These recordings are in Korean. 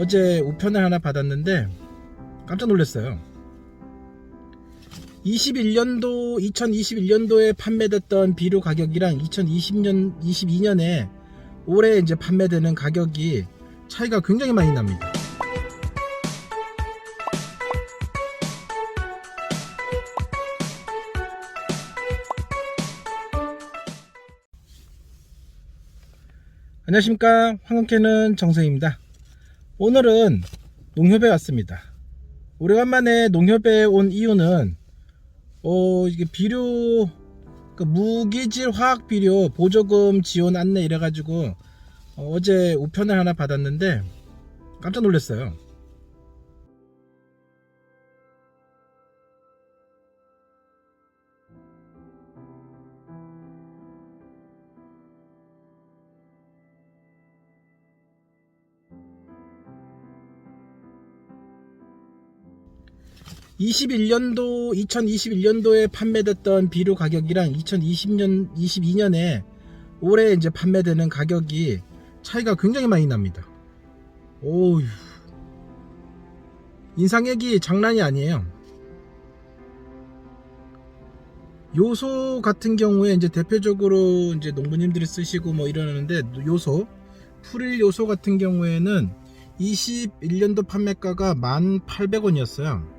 어제 우편을 하나 받았는데 깜짝 놀랐어요. 21년도 2021년도에 판매됐던 비료 가격이랑 2020년 22년에 올해 이제 판매되는 가격이 차이가 굉장히 많이 납니다. 안녕하십니까 황금캐는 정성입니다. 오늘은 농협에 왔습니다. 오래간만에 농협에 온 이유는 어 이게 비료 그 무기질 화학 비료 보조금 지원 안내 이래가지고 어, 제 우편을 하나 받았는데 깜짝 놀랐어요. (21년도) (2021년도에) 판매됐던 비료 가격이랑 (2020년) (22년에) 올해 이제 판매되는 가격이 차이가 굉장히 많이 납니다. 오우 인상액이 장난이 아니에요. 요소 같은 경우에 이제 대표적으로 이제 농부님들이 쓰시고 뭐 이러는데 요소 풀일 요소 같은 경우에는 21년도 판매가가 1,800원이었어요.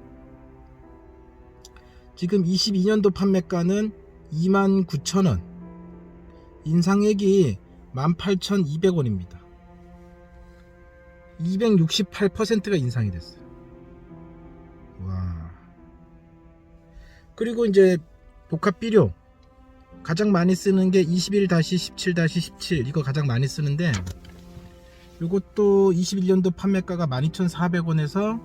지금 22년도 판매가는 29,000원. 인상액이 18,200원입니다. 268%가 인상이 됐어요. 와. 그리고 이제 복합 비료 가장 많이 쓰는 게 21-17-17 이거 가장 많이 쓰는데 이것도 21년도 판매가가 12,400원에서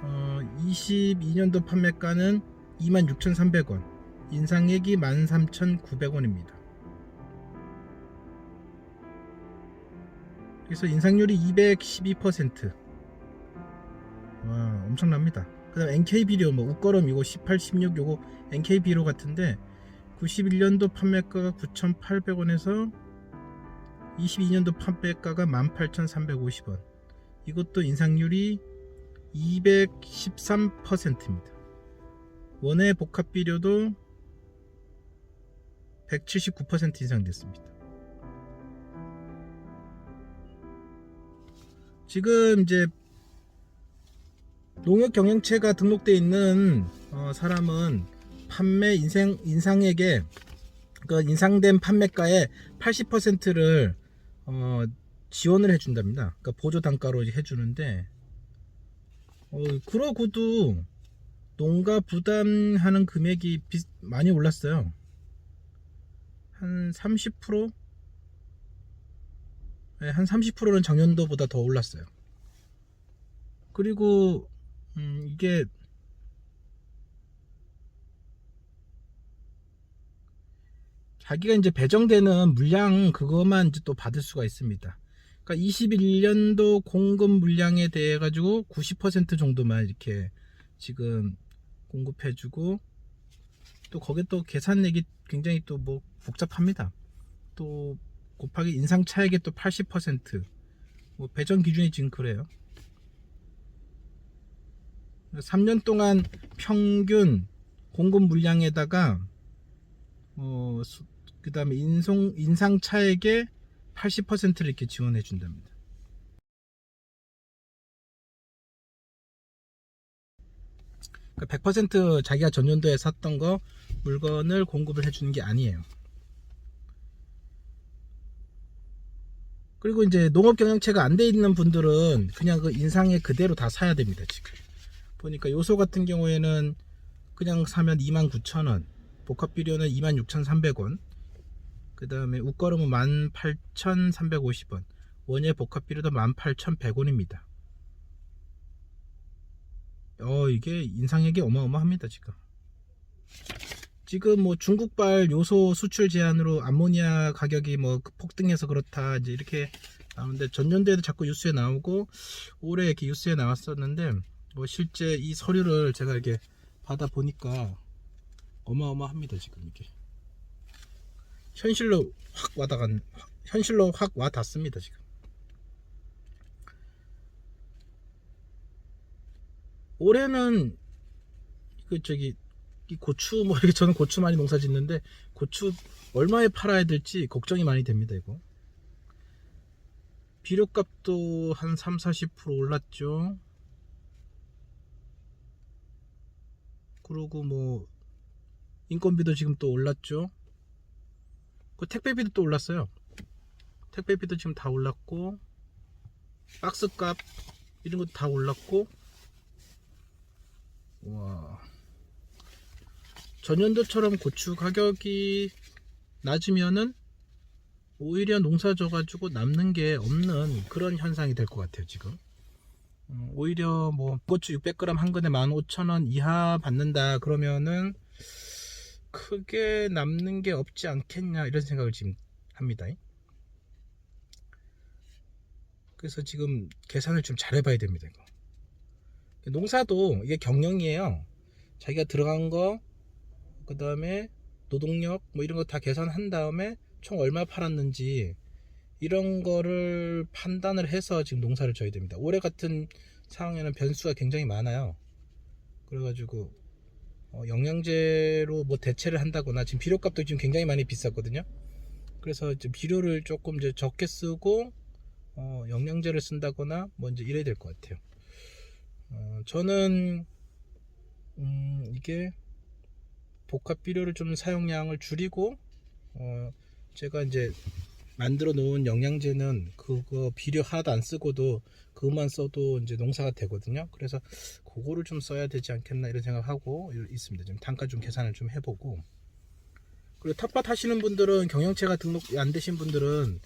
어, 22년도 판매가는 26,300원 인상액이 13,900원입니다. 그래서 인상률이 212%. 와, 엄청납니다. 그 다음 NK 비료, 뭐, 웃거름 이거 18, 16 요거 NK 비료 같은데, 91년도 판매가가 9,800원에서 22년도 판매가가 18,350원. 이것도 인상률이 213%입니다. 원의 복합 비료도 179% 인상 됐습니다. 지금 이제 농협 경영체가 등록돼 있는 어, 사람은 판매 인생 인상액에 그 인상된 판매가의 80%를 어, 지원을 해준답니다. 그러니까 보조 단가로 해주는데 어, 그러고도 농가 부담하는 금액이 비, 많이 올랐어요. 한 30%? 네, 한 30%는 작년도보다 더 올랐어요. 그리고 음, 이게 자기가 이제 배정되는 물량 그것만 이제 또 받을 수가 있습니다. 그러니까 21년도 공급 물량에 대해 가지고 90% 정도만 이렇게 지금 공급해주고 또 거기에 또 계산액이 굉장히 또 뭐 복잡합니다. 또 곱하기 인상 차액의 또 80%뭐 배정 기준이 지금 그래요. 3년 동안 평균 공급 물량에다가 어, 그 다음에 인송, 인상 차액의 80%를 이렇게 지원해 준답니다. 그러니까 100% 자기가 전년도에 샀던 거 물건을 공급을 해주는 게 아니에요. 그리고 이제 농업 경영체가 안 돼 있는 분들은 그냥 그 인상에 그대로 다 사야 됩니다, 지금. 보니까 요소 같은 경우에는 그냥 사면 29,000원, 복합 비료는 26,300원, 그 다음에 웃거름은 18,350원, 원예 복합 비료도 18,100원입니다. 어, 이게 인상액이 어마어마합니다, 지금. 지금 뭐 중국발 요소 수출 제한으로 암모니아 가격이 뭐 폭등해서 그렇다 이제 이렇게 나오는데 전년도에도 자꾸 뉴스에 나오고 올해 이렇게 뉴스에 나왔었는데 뭐 실제 이 서류를 제가 이렇게 받아 보니까 어마어마합니다 지금 이게 현실로 확 와다간 현실로 확 와닿습니다 지금 올해는 그 저기 이 고추 뭐 이렇게 저는 고추 많이 농사 짓는데 고추 얼마에 팔아야 될지 걱정이 많이 됩니다 이거. 비료값도 한 3, 40% 올랐죠. 그리고 뭐 인건비도 지금 또 올랐죠. 그 택배비도 또 올랐어요. 택배비도 지금 다 올랐고 박스값 이런 것도 다 올랐고 와. 전년도처럼 고추 가격이 낮으면은 오히려 농사 져가지고 남는 게 없는 그런 현상이 될 것 같아요 지금. 음, 오히려 뭐 고추 600g 한 근에 15,000원 이하 받는다 그러면은 크게 남는 게 없지 않겠냐 이런 생각을 지금 합니다. 그래서 지금 계산을 좀 잘 해봐야 됩니다 이거. 농사도 이게 경영이에요 자기가 들어간 거 그 다음에 노동력 뭐 이런 거 다 계산한 다음에 총 얼마 팔았는지 이런 거를 판단을 해서 지금 농사를 져야 됩니다. 올해 같은 상황에는 변수가 굉장히 많아요. 그래가지고 어, 영양제로 뭐 대체를 한다거나 지금 비료값도 지금 굉장히 많이 비쌌거든요. 그래서 이제 비료를 조금 이제 적게 쓰고 어, 영양제를 쓴다거나 뭐 이제 이래야 될 것 같아요. 어, 저는 음, 이게 복합 비료를 좀 사용량을 줄이고 어 제가 이제 만들어 놓은 영양제는 그거 비료 하나도 안 쓰고도 그것만 써도 이제 농사가 되거든요. 그래서 그거를 좀 써야 되지 않겠나 이런 생각하고 있습니다. 좀 단가 좀 계산을 좀 해보고 그리고 텃밭 하시는 분들은 경영체가 등록이 안 되신 분들은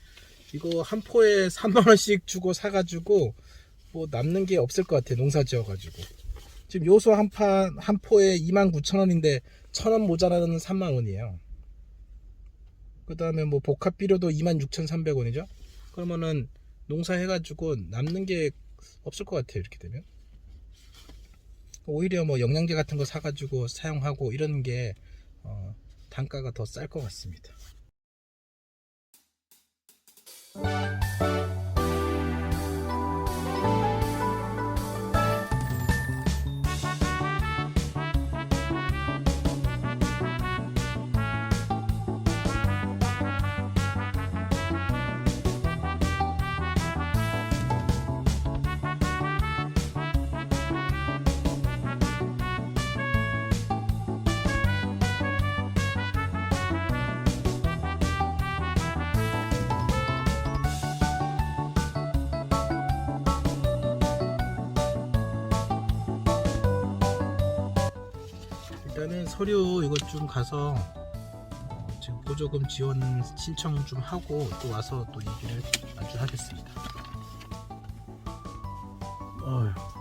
이거 한 포에 3만 원씩 주고 사가지고 뭐 남는 게 없을 것 같아요. 농사 지어가지고 지금 요소 한 판 한 포에 2만 9천 원인데 천원 모자라는 3만 원이에요. 그 다음에 뭐 복합 비료도 26,300원이죠. 그러면은 농사 해가지고 남는 게 없을 것 같아요. 이렇게 되면. 오히려 뭐 영양제 같은 거 사가지고 사용하고 이런 게 어, 단가가 더 쌀 것 같습니다. 일단은 서류 이것 좀 가서 어, 지금 보조금 지원 신청 좀 하고 또 와서 또 얘기를 마주 하겠습니다. 어휴.